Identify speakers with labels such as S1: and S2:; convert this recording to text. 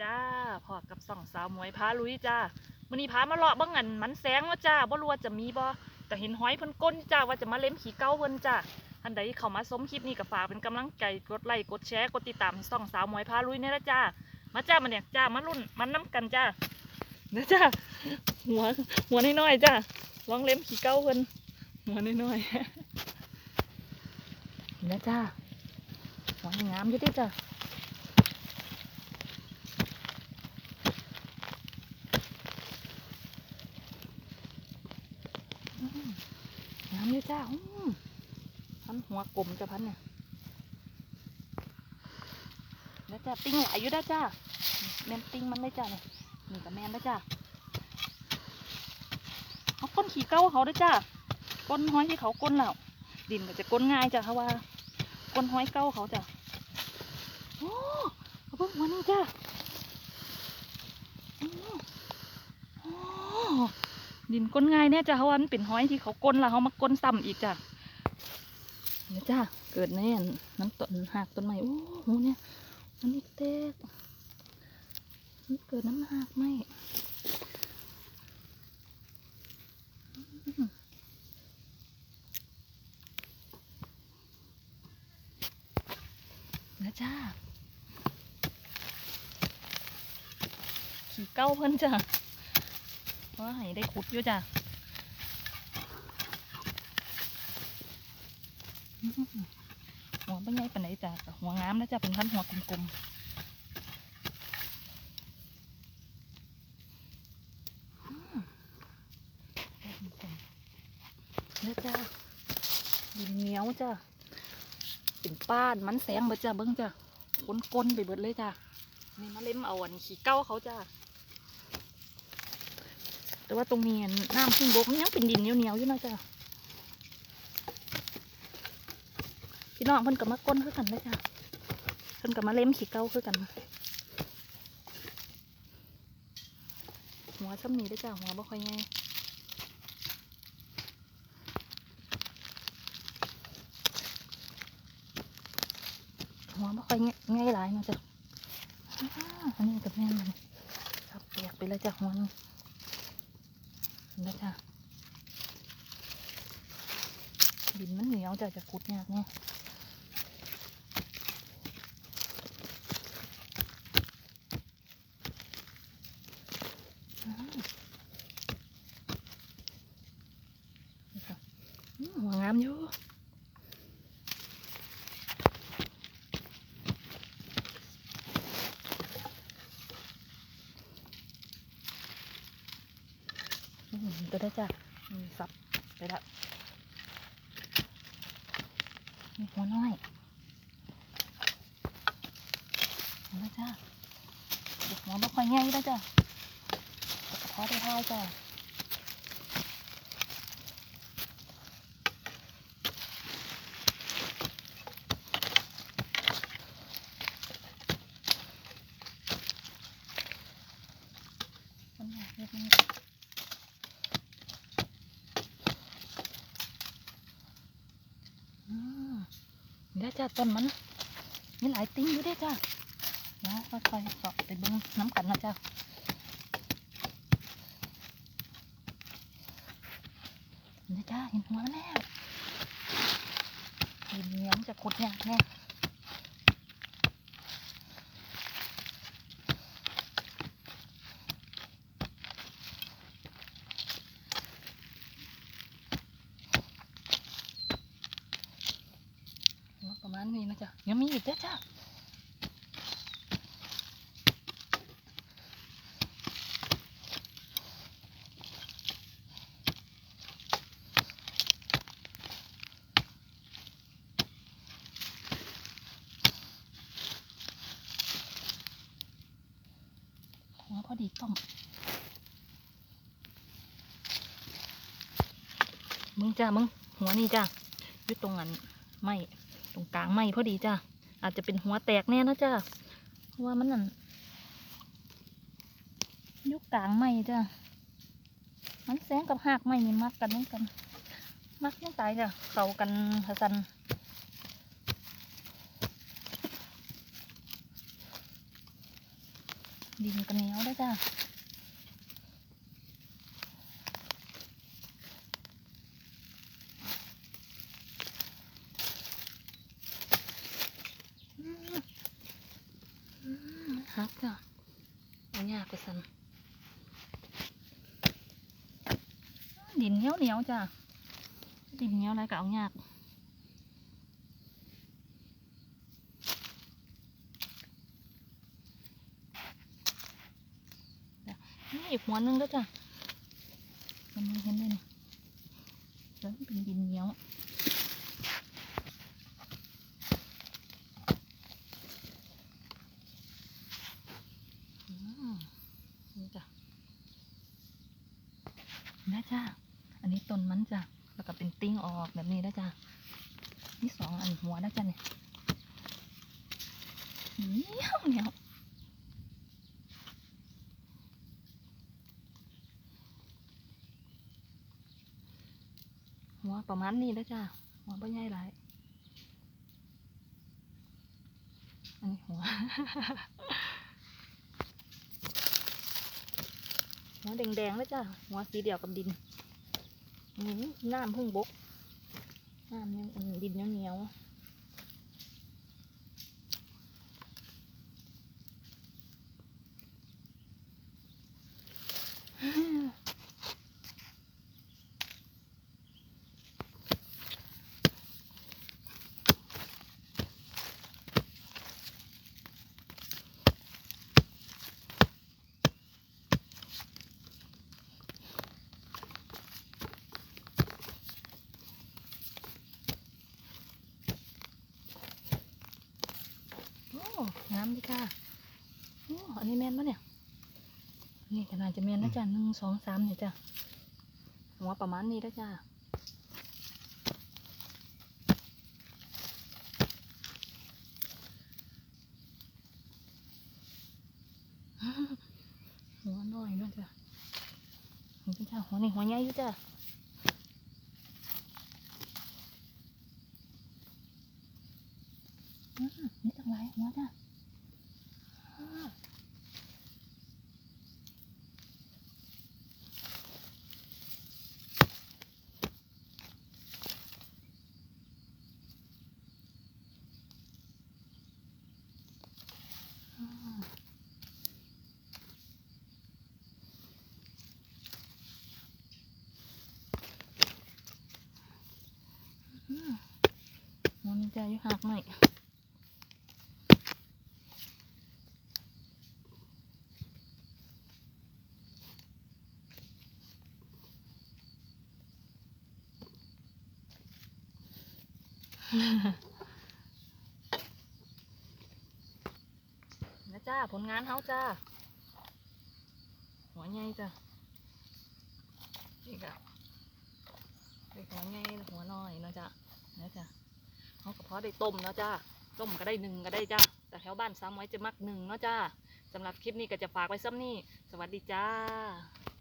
S1: จ้าพอกับสองสาวหมวยพาลุยจ้ามื้อนี้พามาเลาะบิ่งอันมันแสงว่าจ้าบ่รู้ว่าจะมีบ่ก็เห็นห้อยเพิ่นก้นจ้าว่าจะมาเล่มขี้เก้าเพิ่นจ้าอันใดเข้ามาชมคลิปนี้ก็ฝากเป็นกำลังใจกดไลค์กดแชร์กดติดตามให้สองสาวหมวยพาลุยเนี่ยละจ้ามาจ้ามาเนี่ยจ้ามารุ่นมันน้กันจ้าเด้อจ้าหัวหัวน้อยๆจ้าลองเล่มขี้เก้าเพิ่นหัวน้อยๆเด้อจ้าหัวงามอยู่ดิจ้า น้ำเลยจ้าพันหัวกลมจ้ะพันเนี่ยแล้วจ้าติ้งหลายอยู่ได้จ้าแมนติ้งมันเลยจ้าเนี่ยนี่กับแมนได้จ้าเขาก้นขี่เก้าเขาได้จ้าก้นห้อยที่เขาก้นแล้วดินก็จะก้นง่ายจ้ะเขาะว่าก้นห้อยเก้าเขาจ้ะโอ้เอาเพิ่งหัวนี่จ้าอืมโอ้ ดินก้นง่ายเนี่ยจ้ะเพราะว่ามันเป็นห้อยที่เขาก้นแล้วเขามาก้นซ้ำอีกจ้ะเนี่ยจ้ะเกิดแน่นน้ำต้นหักต้นไม้โอ้โหเนี่ยมันนี่เต๊กมันเกิดน้ำหักไหมอืมนะจ้าขี่เก้าเพิ่นจ้ะ เพราะว่าให้ได้ขุดอยู่จ้ะหัวเป็นไงปานไหนจ้ะหัวงามนะจ้ะเป็นพันหัวกลมๆอื้อหัวกลมๆเนี่ยจ้ะดินเหนียวจ้ะเป็นป้านมันแสงเบิดจ้ะเบิ้งจ้ะก้นๆไปเบิดเลยจ้ะนี่มาเล็มเอาอันขี้เก้าเขาจ้ะ แต่ว่าตรงนี้น้ำขึ้นบกมันยังเป็นดินเหนียวๆอยู่นะจ้ะพี่น้องเพิ่นกับมาก้นคือกันเลยจ้ะเพิ่นกับมาเล็มขี้เก้าคือกัน หัวซ้ำนี้ได้จ้ะหัวบ่ค่อยใหญ่หัวบ่ค่อยง่ายหลายนะจ้ะอันนี้กับแม่นมันครับเปียกไปแล้วจ้ะหัวนึง นะจ๊ะดินมันเหนียวจะจะขุดยากเนี่ยอืมนี่ค่ะอืมหัวงามอยู่ ตัวได้จ้ะมีซับไปละมีหัวน้อยหัวน้จ้ะเด็กหัวไม่ค่อยง่ายแล้วจ้ะแต่กระเพาะได้ท้ายจ้ะมันอยากเรียกมัน อืมเดี๋ยว จ้าต้นมันมีหลายติ้งอยู่ด้อจ้าเดี๋ยวค่อยๆเสาะไปบึ้งน้ำกันนะจ้าเดี๋ยวจ้าเห็นหัวแล้วดินเหนียงจะขุดยากแน่หัวประมาณนี้นะจ้ายังมีอีกเด้อจ้าหัวพอดีต้มมึงจ้ามึงหัวนี่จ้าอยู่ตรงอันไม้ ตรงกลางไม้พอดีจ้าอาจจะเป็นหัวแตกแน่นะจ้าเพราะว่ามันนั่นยู่กลางไม้จ้ามันแสงกับหากไม้นี่มักกันเหมือนกันมักยังตายจ้ะเขากันหะสันดินกันเหนียวได้จ้าอืมอืมฮักจ้ะ เอาสันดินเหนียวเหนียวจ้ะดินเหนียวอะไรก็เอายากนี่อีกหัวนึงแล้วจ้ะมันมีเห็นไหมเนี่ยแล้วเป็นดินเหนียวอืมนี่จ้ะนะ จ้ะอันนี้ต้นมันจ้ะแล้วก็เป็นติ้งออกแบบนี้นะจ้ะนี่สองอันหัวนะจ้ะเนี่ยเหนียวเหนียวหัวประมาณนี้แล้จ้าหัวบ่ใหญ่หลายอันนี้หัว หัวแดงๆแล้วจ้าหัวสีเดียวกับดินอืมน้ำพิ่งบกน้ำยังดินเหนียวๆ โอ้ งามดีค่ะโอ้อันนี้แมนปะเนี่ย นี่ขนาดจะแมนนะจ้ะหนึ่งสองสามเนี่ยจ้ะหัวประมาณนี้นะจ้ะหัวน้อยนะจ๊ะนี่จ้ะหัวนี่หัวใหญ่อยู่จ้ะ อืมนี่ตั้งหลายหัวจ้ะอ่าอ่าอืมมันจะอยู่หักหน่อย นะจ้า ผลงานเฮาจ้า หัวใหญ่จ้ะนี่ก็เป็นหัวใหญ่หัวน้อยเนาะจ้ะนะจ้ะเฮาก็พอได้ต้มเนาะจ้า ต้มก็ได้หนึ่งก็ได้จ้า แต่แถวบ้านซ้ำไว้จะมักหนึ่งเนาะจ้าสำหรับคลิปนี้ก็จะฝากไว้ซ้ำนี่ สวัสดีจ้า